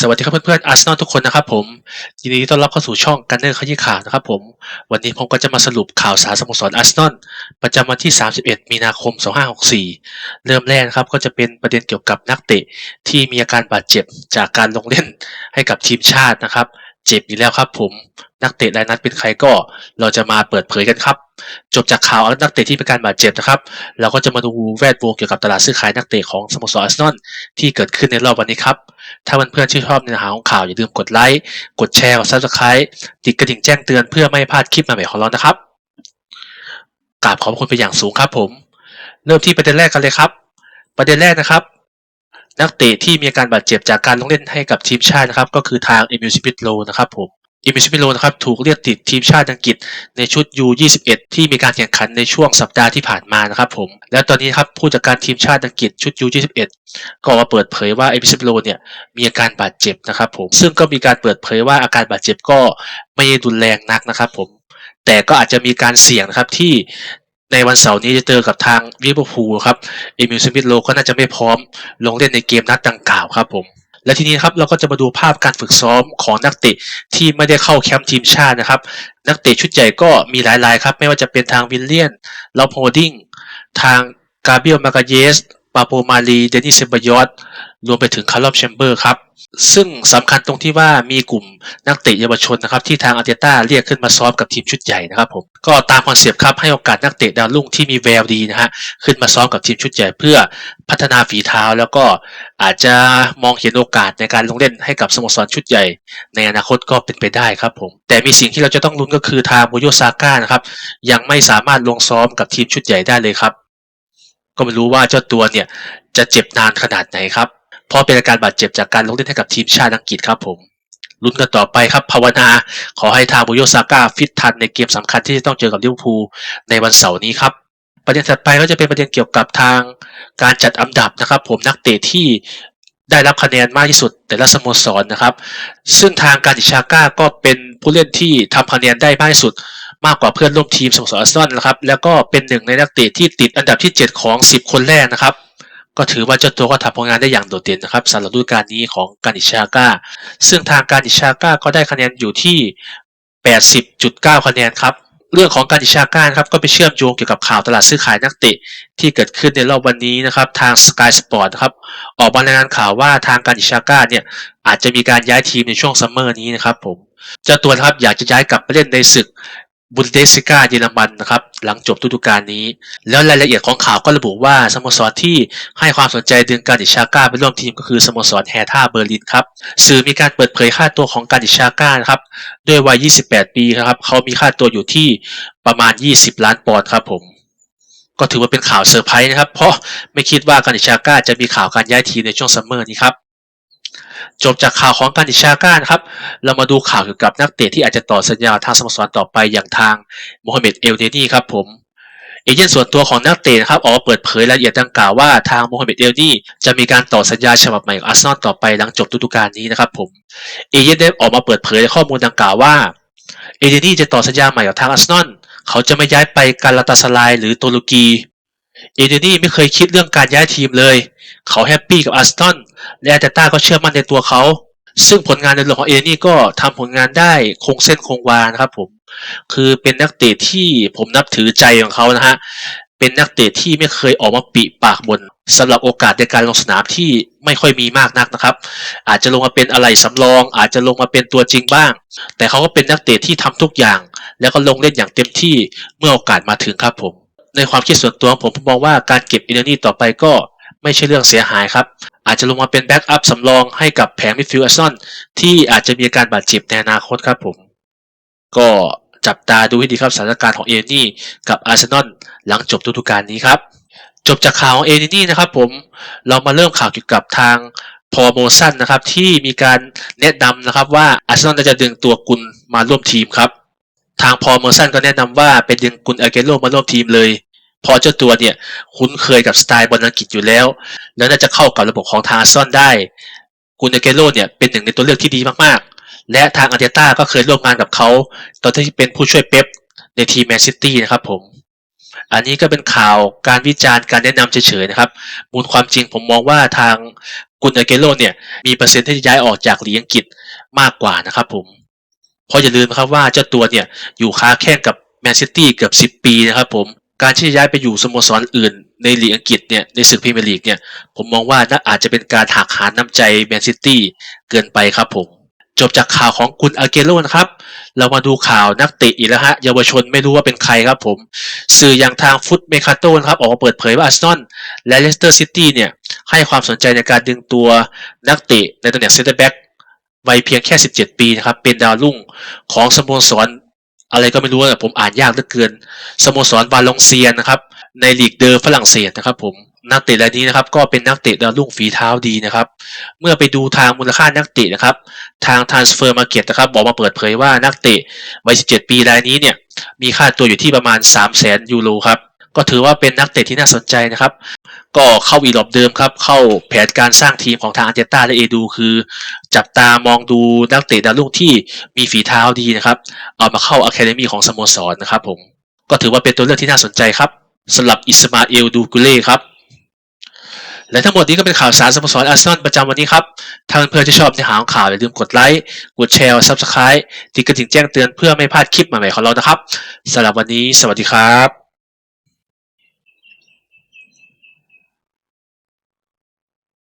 สวัสดีครับเพื่อนๆอาร์เซนอลทุกคนนะครับผมยินดีต้อนรับเข้าสู่ช่องกันเนอร์ขยี้ข่าวนะครับผม วันนี้ผมก็จะมาสรุปข่าวสารสโมสรอาร์เซนอลประจำวันที่ 31 มีนาคม 2564 เริ่มแรกครับก็จะเป็นประเด็นเกี่ยวกับนักเตะที่มีอาการบาดเจ็บจากการลงเล่นให้กับทีมชาตินะครับ เจ็บอีกแล้วครับผมนักเตะรายนั้นเป็นใครก็เราจะมาเปิดเผยกันครับ จบจากข่าวนักเตะที่เป็นการบาดเจ็บนะครับ เราก็จะมาดูแวดวงเกี่ยวกับตลาดซื้อขายนักเตะของสโมสรอาร์เซนอลที่เกิดขึ้นในรอบวันนี้ครับ ถ้าเพื่อนๆชื่นชอบเนื้อหาของข่าวอย่าลืมกดไลค์กดแชร์กดซับสไครต์ติดกระดิ่งแจ้งเตือนเพื่อไม่พลาดคลิปใหม่ๆของเรานะครับกราบขอบคุณเป็นอย่างสูงครับผม เริ่มที่ประเด็นแรกกันเลยครับ ประเด็นแรกนะครับ นักเตะที่มีอาการบาดเจ็บจากการลงเล่นให้กับทีมชาตินะครับก็คือทางเอมิลซิปิโลนะครับผมเอมิลซิปิโลนะครับถูกเรียกติดทีมชาติอังกฤษในชุด U21 ที่มีการแข่งขันในช่วงสัปดาห์ที่ผ่านมานะครับผมและตอนนี้ครับผู้จัดการทีมชาติอังกฤษชุด U21 ก็ออกมาเปิดเผยว่าเอมิลซิปิโลเนี่ยมีอาการบาดเจ็บนะครับผมซึ่งก็มีการเปิดเผยว่าอาการบาดเจ็บก็ไม่ด้รุนแรงนักนะครับผมแต่ก็อาจจะมีการเสี่ยงนะครับที่ ในวันเสาร์นี้จะเจอกับทางลิเวอร์พูลครับเอมิลสมิธโลก็น่าจะไม่พร้อมลงเล่นในเกมนัดดังกล่าวครับผมและทีนี้ครับเราก็จะมาดูภาพการฝึกซ้อมของนักเตะที่ไม่ได้เข้าแคมป์ทีมชาตินะครับ นักเตะชุดใหญ่ก็มีหลายรายครับ ไม่ว่าจะเป็นทางวิลเลียนลอฟโฮดิงทางกาเบรียลมากาเยสปาโปมาลีเดนิสเซบยอต รวมไปถึงคาร์ลอฟแชมเบอร์ครับ ซึ่งสำคัญตรงที่ว่ามีกลุ่มนักเตะเยาวชนนะครับที่ทางอาร์เตต้าเรียกขึ้นมาซ้อมกับทีมชุดใหญ่นะครับผมก็ตามคอนเซปต์ครับให้โอกาสนักเตะดาวรุ่งที่มีแววดีนะฮะขึ้นมาซ้อมกับทีมชุดใหญ่เพื่อพัฒนาฝีเท้าแล้วก็อาจจะมองเห็นโอกาสในการลงเล่นให้กับสโมสรชุดใหญ่ ในอนาคตก็เป็นไปได้ครับผมแต่มีสิ่งที่เราจะต้องลุ้นก็คือทางโมโยซาก้านะครับยังไม่สามารถลงซ้อมกับทีมชุดใหญ่ได้เลยครับ ก็ไม่รู้ว่าเจ้าตัวเนี่ยจะเจ็บนานขนาดไหนครับ เพราะเป็นอาการบาดเจ็บจากการลงเล่นให้กับทีมชาติอังกฤษครับผมลุ้นกันต่อไปครับภาวนา ขอให้ทางบุโยซาก้าฟิตทันในเกมสำคัญที่จะต้องเจอกับลิเวอร์พูลในวันเสาร์นี้ครับประเด็นถัดไปก็จะเป็นประเด็นเกี่ยวกับทางการจัดอันดับนะครับ ผมนักเตะที่ได้รับคะแนนมากที่สุดแต่ละสโมสรนะครับ ซึ่งทางการดิชาก้าก็เป็นผู้เล่นที่ทำคะแนนได้มากที่สุดมากกว่าเพื่อนร่วมทีมสโมสรอาร์เซนอลนะครับแล้วก็เป็นหนึ่งในนักเตะที่ติดอันดับที่ 7 ของ 10 คนแรกนะครับ ก็ถือว่าเจ้าตัวก็ทำผลงานได้อย่างโดดเด่นนะครับสำหรับฤดูกาลนี้ของการดิชาก้า ซึ่งทางการดิชาก้าก็ได้คะแนนอยู่ที่ 80.9 คะแนนครับเรื่องของการดิชาก้าครับก็ไปเชื่อมโยงเกี่ยวกับข่าวตลาดซื้อขายนักเตะที่เกิดขึ้นในรอบวันนี้นะครับทาง Sky Sport นะครับออกมารายงานข่าวว่าทางการดิชาก้าเนี่ยอาจจะมีการย้ายทีมในช่วงซัมเมอร์นี้นะครับผมเจ้าตัวครับอยากจะย้ายกลับไปเล่นในศึก บุนเดสกาเยอรมันนะครับหลังจบฤดูกาลนี้ แล้วรายละเอียดของข่าวก็ระบุว่าสโมสรที่ให้ความสนใจดึงการดิชาก้าไปร่วมทีมก็คือสโมสรแฮท่าเบอร์ลินครับสื่อมีการเปิดเผยค่าตัวของการดิชาก้านะครับด้วยวัย 28 ปีครับเขามีค่าตัวอยู่ที่ประมาณ 20 ล้านปอนด์ครับผมก็ถือว่าเป็นข่าวเซอร์ไพรส์นะครับ เพราะไม่คิดว่าการดิชาก้าจะมีข่าวการย้ายทีมในช่วงซัมเมอร์นี้ครับ จบจากข่าวของการดิชาก้านะครับ เรามาดูข่าวเกี่ยวกับนักเตะที่อาจจะต่อสัญญาทางสโมสรต่อไปอย่างทางโมฮัมเหม็ดเอลเดนีครับผมเอเจนต์ส่วนตัวของนักเตะนะครับออกมาเปิดเผยรายละเอียดดังกล่าวว่าทางโมฮัมเหม็ดเอลนีจะมีการต่อสัญญาฉบับใหม่กับอาร์เซนอลต่อไปหลังจบฤดูกาลนี้นะครับผมเอเจนต์ได้ออกมาเปิดเผยข้อมูลดังกล่าวว่าเอเดนีจะต่อสัญญาใหม่กับทางอาร์เซนอลเขาจะไม่ย้ายไปกาลาตาสลายหรือตลูกี เอเดนี่ไม่เคยคิดเรื่องการย้ายทีมเลย เขาแฮปปี้กับอาร์เซนและอาร์เตต้าก็เชื่อมั่นในตัวเขา ซึ่งผลงานในเรื่องของเอเดนี่ก็ทำผลงานได้คงเส้นคงวานะครับผม คือเป็นนักเตะที่ผมนับถือใจของเขานะฮะ เป็นนักเตะที่ไม่เคยออกมาปิปากบนสำหรับโอกาสในการลงสนามที่ไม่ค่อยมีมากนักนะครับ อาจจะลงมาเป็นอะไรสำรอง อาจจะลงมาเป็นตัวจริงบ้าง แต่เขาก็เป็นนักเตะที่ทำทุกอย่าง แล้วก็ลงเล่นอย่างเต็มที่เมื่อโอกาสมาถึงครับผม ในความคิดส่วนตัวของผมผมมองว่าการเก็บอินเนอร์นี่ต่อไปก็ไม่ใช่เรื่องเสียหายครับ อาจจะลงมาเป็นแบ็กอัพสำรองให้กับแผงมิดฟิลด์อาร์ซอลที่อาจจะมีอาการบาดเจ็บในอนาคตครับผม ก็จับตาดูให้ดีครับสถานการณ์ของเอเนนี่กับอาร์เซนอลหลังจบฤดูกาลนี้ครับจบจากข่าวของเอเนนี่นะครับผมเรามาเริ่มข่าวเกี่ยวกับทางพอโมซันนะครับที่มีการแนะนำนะครับว่าอาร์เซนอลจะดึงตัวกุลมาร่วมทีมครับ ทางพอเมอร์สันก็แนะนำว่าเป็นดึงกุนอาเกโรมาร่วมทีมเลย พอเจ้าตัวเนี่ยคุ้นเคยกับสไตล์บอลอังกฤษอยู่แล้ว แล้วน่าจะเข้ากับระบบของทางอาร์ซนอลได้ กุนอาเกโรเนี่ยเป็นหนึ่งในตัวเลือกที่ดีมากๆ และทางอาร์เตต้าก็เคยร่วมงานกับเขา ตอนที่เป็นผู้ช่วยเป๊ปในทีมแมนซิตี้นะครับผม อันนี้ก็เป็นข่าวการวิจารณ์การแนะนำเฉยๆนะครับมูลความจริงผมมองว่าทางกุนอาเกโรเนี่ยมีเปอร์เซ็นต์ที่จะย้ายออกจากลีกอังกฤษมากกว่านะครับผม เพราะอย่าลืมนะครับว่าเจ้าตัวเนี่ยอยู่ค้าแข่งกับแมนซิตี้เกือบ 10 ปีนะครับผมการที่จะย้ายไปอยู่สโมสรอื่น ในลีกอังกฤษเนี่ยในศึกพรีเมียร์ลีกเนี่ยผมมองว่าน่าอาจจะเป็นการหักหานน้ำใจแมนซิตี้เกินไปครับผม จบจากข่าวของกุนอาเกโรนะครับ เรามาดูข่าวนักเตะอีกแล้วฮะเยาวชนไม่รู้ว่าเป็นใครครับผม สื่ออย่างทางฟุตเมคาโตนะครับออกมาเปิดเผยว่าอาร์เซนอลและเลสเตอร์ซิตี้เนี่ยให้ความสนใจในการดึงตัวนักเตะในตำแหน่งเซนเตอร์แบ็ก วัยเพียงแค่ 17 ปีนะครับ เป็นดาวรุ่งของสโมสรอะไรก็ไม่รู้นะผมอ่านยากเหลือเกิน สโมสรบาลองเซียนนะครับ ในลีกเดอร์ฝรั่งเศสนะครับผมนักเตะรายนี้นะครับ ก็เป็นนักเตะดาวรุ่งฝีเท้าดีนะครับ เมื่อไปดูทางมูลค่านักเตะนะครับ ทาง Transfer Market นะครับบอกมาเปิดเผยว่านักเตะวัย 17 ปีรายนี้เนี่ย มีค่าตัวอยู่ที่ประมาณ 3 0 0แสนยูโรครับ ก็ถือว่าเป็นนักเตะที่น่าสนใจนะครับ ก็เข้าอีหลอบเดิมครับ เข้าแผนการสร้างทีมของทางอาร์เตต้าและเอดูคือ จับตามองดูนักเตะดาวรุ่งที่มีฝีเท้าดีนะครับ เอามาเข้าอะคาเดมีของสโมสรนะครับผมก็ถือว่าเป็นตัวเลือกที่น่าสนใจครับสำหรับอิสมาเอลดูกุเล่ครับและทั้งหมดนี้ก็เป็นข่าวสารสโมสรอาร์เซนอลประจำวันนี้ครับ ถ้าเพื่อนๆที่ชอบเนื้อหาของข่าวอย่าลืมกดไลค์ กดแชร์ซับสไครต์ติดกระดิ่งแจ้งเตือนเพื่อไม่พลาดคลิปใหม่ๆของเรานะครับสำหรับวันนี้ สวัสดีครับ